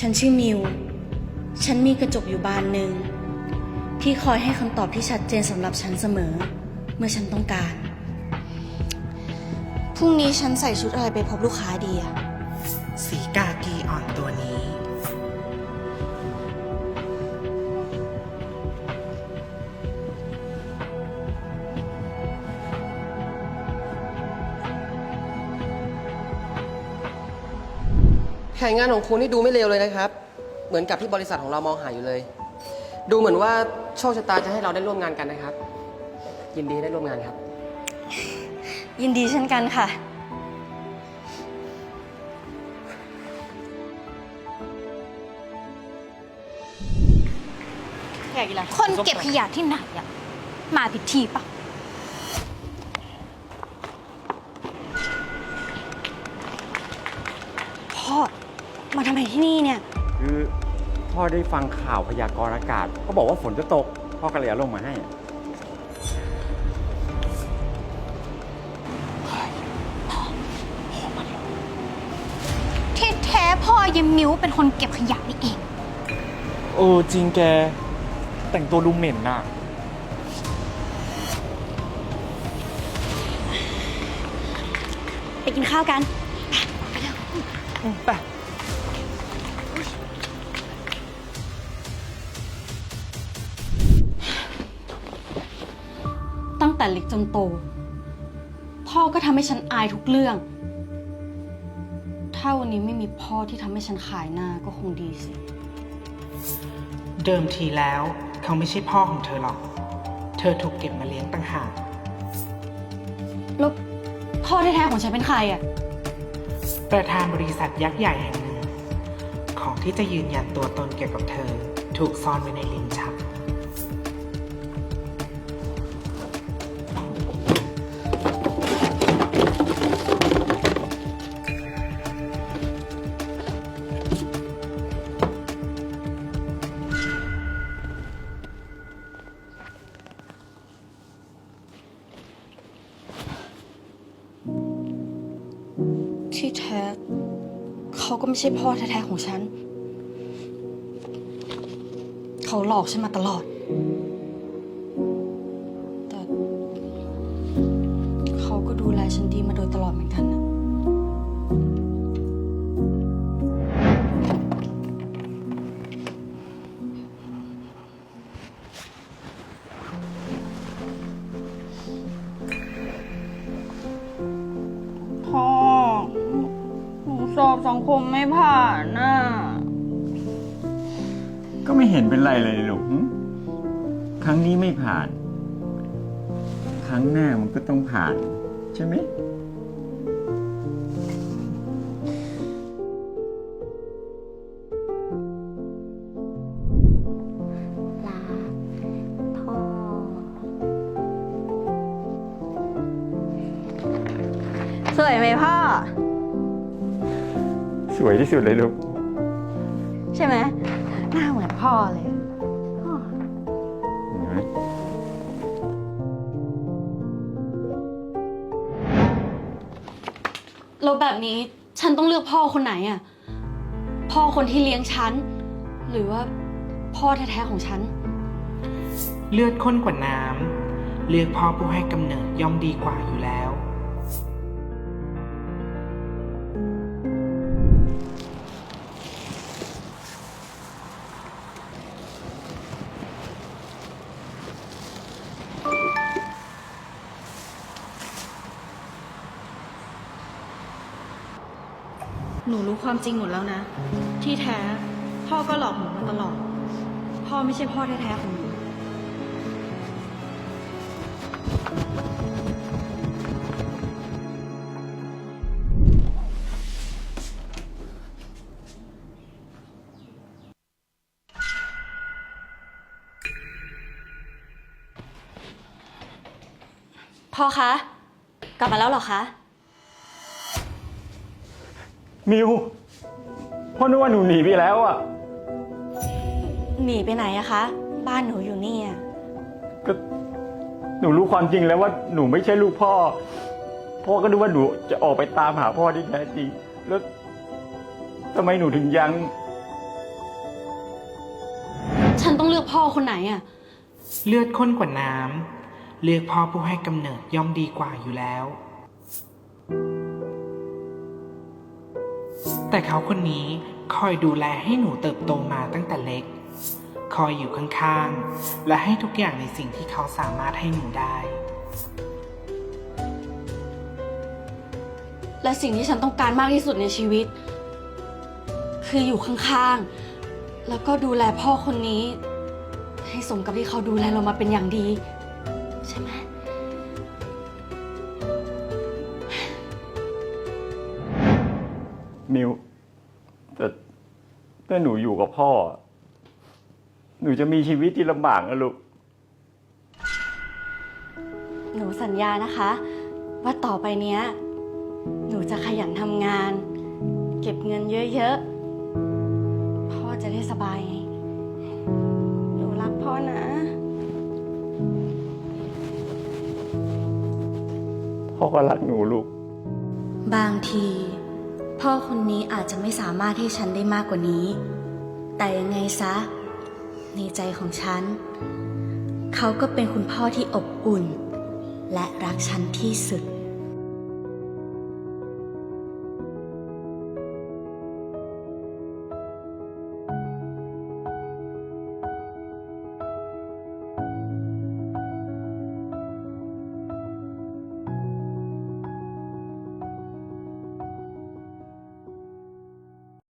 ฉันชื่อมิว ฉันมีกระจกอยู่บานหนึ่ง ที่คอยให้คำตอบที่ชัดเจนสำหรับฉันเสมอ เมื่อฉันต้องการ พรุ่งนี้ฉันใส่ชุดอะไรไปพบลูกค้าดีอะ สีกากีอ่อนตัวนี้ แผนงานของคุณนี่ดูไม่เลวเลยนะครับ เหมือนกับที่บริษัทของเรามองหาอยู่เลย ดูเหมือนว่าโชคชะตาจะให้เราได้ร่วมงานกันนะครับ ยินดีได้ร่วมงานครับ ยินดีเช่นกันค่ะ อยากกินอะไรคนเก็บขยะที่ไหนอะมาผิดที่ปะพ่อ มาทำไมที่นี่เนี่ย คือพ่อได้ฟังข่าวพยากรณ์อากาศเขาบอกว่าฝนจะตก พ่อก็เลยเอาลงมาให้อะที่แท้พ่อเยมมิวเป็นคนเก็บขยะนี่เอง เออจริงแก แต่งตัวดูเหม็นน่ะ ไปกินข้าวกันอืมไปตั้ง แต่เล็กจนโต พ่อก็ทำให้ฉันอายทุกเรื่อง ถ้าวันนี้ไม่มีพ่อที่ทำให้ฉันขายหน้าก็คงดีสิ เดิมทีแล้วเขาไม่ใช่พ่อของเธอหรอก เธอถูกเก็บมาเลี้ยงต่างหาก แล้วพ่อแท้ๆของฉันเป็นใครอะประธานบริษัทยักษ์ใหญ่แห่งหนึ่ง ของที่จะยืนยันตัวตนเกี่ยวกับเธอ ถูกซ่อนไว้ในลิ้นชัก เขาก็ไม่ใช่พ่อแท้ๆของฉัน เขาหลอกฉันมาตลอด สอบสังคมไม่ผ่านน่ะ ก็ไม่เห็นเป็นไรเลยลูกหึครั้งนี้ไม่ผ่าน ครั้งหน้ามันก็ต้องผ่าน ใช่ไหม ลาพ่อ สวยไหมพ่อ สวยที่สุดเลยลูก ใช่ไหมหน้าเหมือนพ่อเลยพ่อเห็นไหมแล้วแบบนี้ฉันต้องเลือกพ่อคนไหนอะ พ่อคนที่เลี้ยงฉัน หรือว่าพ่อแท้ๆของฉัน เลือดข้นกว่าน้ำเลือกพ่อผู้ให้กำเนิดย่อมดีกว่าอยู่แล้ว หนูรู้ความจริงหมดแล้วนะ ที่แท้ พ่อก็หลอกหนูมาตลอด พ่อไม่ใช่พ่อแท้ๆของหนู พ่อคะ กลับมาแล้วเหรอคะ มิวพ่อนึกว่าหนูหนีไปแล้วอะ หนีไปไหนอะคะ บ้านหนูอยู่นี่อะก็หนูรู้ความจริงแล้วว่าหนูไม่ใช่ลูกพ่อ พ่อก็นึกว่าหนูจะออกไปตามหาพ่อที่แท้จริง แล้วทำไมหนูถึงยัง ฉันต้องเลือกพ่อคนไหนอะเลือดข้นกว่าน้ำเลือกพ่อผู้ให้กำเนิดย่อมดีกว่าอยู่แล้ว แต่เขาคนนี้คอยดูแลให้หนูเติบโตมาตั้งแต่เล็ก คอยอยู่ข้างๆ และให้ทุกอย่างในสิ่งที่เขาสามารถให้หนูได้ และสิ่งที่ฉันต้องการมากที่สุดในชีวิต คืออยู่ข้างๆ แล้วก็ดูแลพ่อคนนี้ ให้สมกับที่เขาดูแลเรามาเป็นอย่างดี ใช่ไหม มิวแต่ถ้าหนูอยู่กับพ่อ หนูจะมีชีวิตที่ลำบากนะลูก หนูสัญญานะคะ ว่าต่อไปเนี้ย หนูจะขยันทำงาน เก็บเงินเยอะๆ พ่อจะได้สบายไงหนูรักพ่อนะ พ่อก็รักหนูลูก บางที พ่อคนนี้อาจจะไม่สามารถให้ฉันได้มากกว่านี้ แต่ยังไงซะ ในใจของฉัน เขาก็เป็นคุณพ่อที่อบอุ่น และรักฉันที่สุด